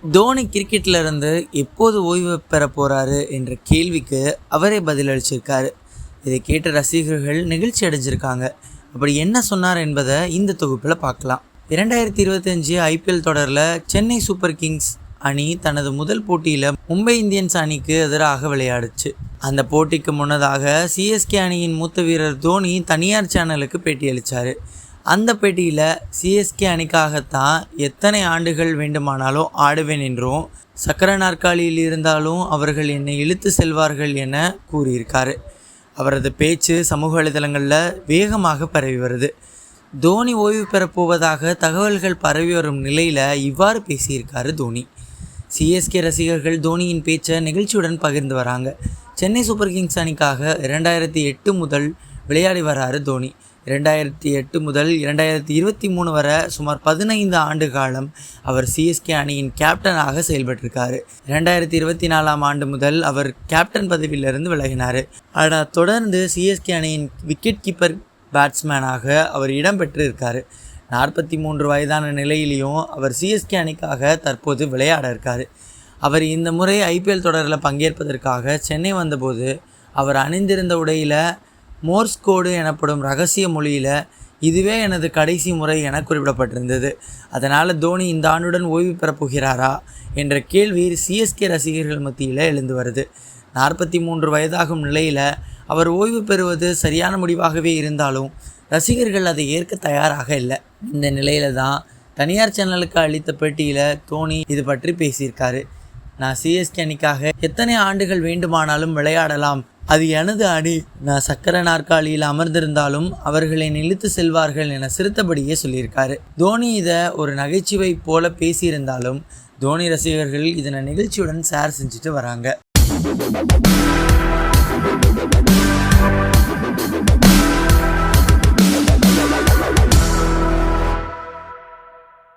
தோனி கிரிக்கெட்ல இருந்து எப்போது ஓய்வு பெற போகிறாரு என்ற கேள்விக்கு அவரே பதிலளிச்சிருக்காரு இதை கேட்ட ரசிகர்கள் நிகழ்ச்சி அடைஞ்சிருக்காங்க. அப்படி என்ன சொன்னார் என்பதை இந்த தொகுப்பில் பார்க்கலாம். இரண்டாயிரத்தி இருபத்தஞ்சு ஐபிஎல் தொடரில் சென்னை சூப்பர் கிங்ஸ் அணி தனது முதல் போட்டியில் மும்பை இந்தியன்ஸ் அணிக்கு எதிராக விளையாடுச்சு. அந்த போட்டிக்கு முன்னதாக சிஎஸ்கே அணியின் மூத்த வீரர் தோனி தனியார் சேனலுக்கு பேட்டியளித்தார் அந்த பேட்டியில் சிஎஸ்கே அணிக்காகத்தான் எத்தனை ஆண்டுகள் வேண்டுமானாலும் ஆடுவேன் என்றும் சக்கர நாற்காலியில் இருந்தாலும் அவர்கள் என்னை இழுத்து செல்வார்கள் என கூறியிருக்காரு. அவரது பேச்சு சமூக வலைதளங்களில் வேகமாக பரவி வருது. தோனி ஓய்வு பெறப்போவதாக தகவல்கள் பரவி வரும் நிலையில் இவ்வாறு பேசியிருக்காரு தோனி. சிஎஸ்கே ரசிகர்கள் தோனியின் பேச்சை நிகழ்ச்சியுடன் பகிர்ந்து வராங்க. சென்னை சூப்பர் கிங்ஸ் அணிக்காக இரண்டாயிரத்தி எட்டு முதல் விளையாடி வராரு தோனி. இரண்டாயிரத்தி எட்டு முதல் இரண்டாயிரத்தி இருபத்தி மூணு வரை சுமார் பதினைந்து ஆண்டு காலம் அவர் சிஎஸ்கே அணியின் கேப்டனாக செயல்பட்டிருக்காரு. இரண்டாயிரத்தி இருபத்தி நாலாம் ஆண்டு முதல் அவர் கேப்டன் பதவியிலிருந்து விலகினார். ஆனால் தொடர்ந்து சிஎஸ்கே அணியின் விக்கெட் கீப்பர் பேட்ஸ்மேனாக அவர் இடம்பெற்று இருக்கார் நாற்பத்தி மூன்று வயதான நிலையிலையும் அவர் சிஎஸ்கே அணிக்காக தற்போது விளையாட இருக்கார். அவர் இந்த முறை ஐபிஎல் தொடரில் பங்கேற்பதற்காக சென்னை வந்தபோது அவர் அணிந்திருந்த உடையில் மோர்ஸ் கோடு எனப்படும் ரகசிய மொழியில் இதுவே எனது கடைசி முறை என குறிப்பிடப்பட்டிருந்தது. அதனால் தோனி இந்த ஆண்டுடன் ஓய்வு பெறப் போகிறாரா என்ற கேள்வி சிஎஸ்கே ரசிகர்கள் மத்தியில் எழுந்து வருது. நாற்பத்தி மூன்று வயதாகும் நிலையில் அவர் ஓய்வு பெறுவது சரியான முடிவாகவே இருந்தாலும் ரசிகர்கள் அதை ஏற்க தயாராக இல்லை. இந்த நிலையில தான் தனியார் சேனலுக்கு அளித்த பேட்டியில் தோனி இது பற்றி பேசியிருக்காரு. நான் சிஎஸ்கே அணிக்காக எத்தனை ஆண்டுகள் வேண்டுமானாலும் விளையாடலாம் அது எனது அடி. நான் சக்கர நாற்காலியில் அமர்ந்திருந்தாலும் அவர்களை இழுத்து செல்வார்கள் என சிறுத்தபடியே சொல்லியிருக்காரு. தோனி இதை ஒரு நகைச்சுவை போல பேசியிருந்தாலும் தோனி ரசிகர்கள் இதனை நிகழ்ச்சியுடன் ஷேர் செஞ்சுட்டு வராங்க.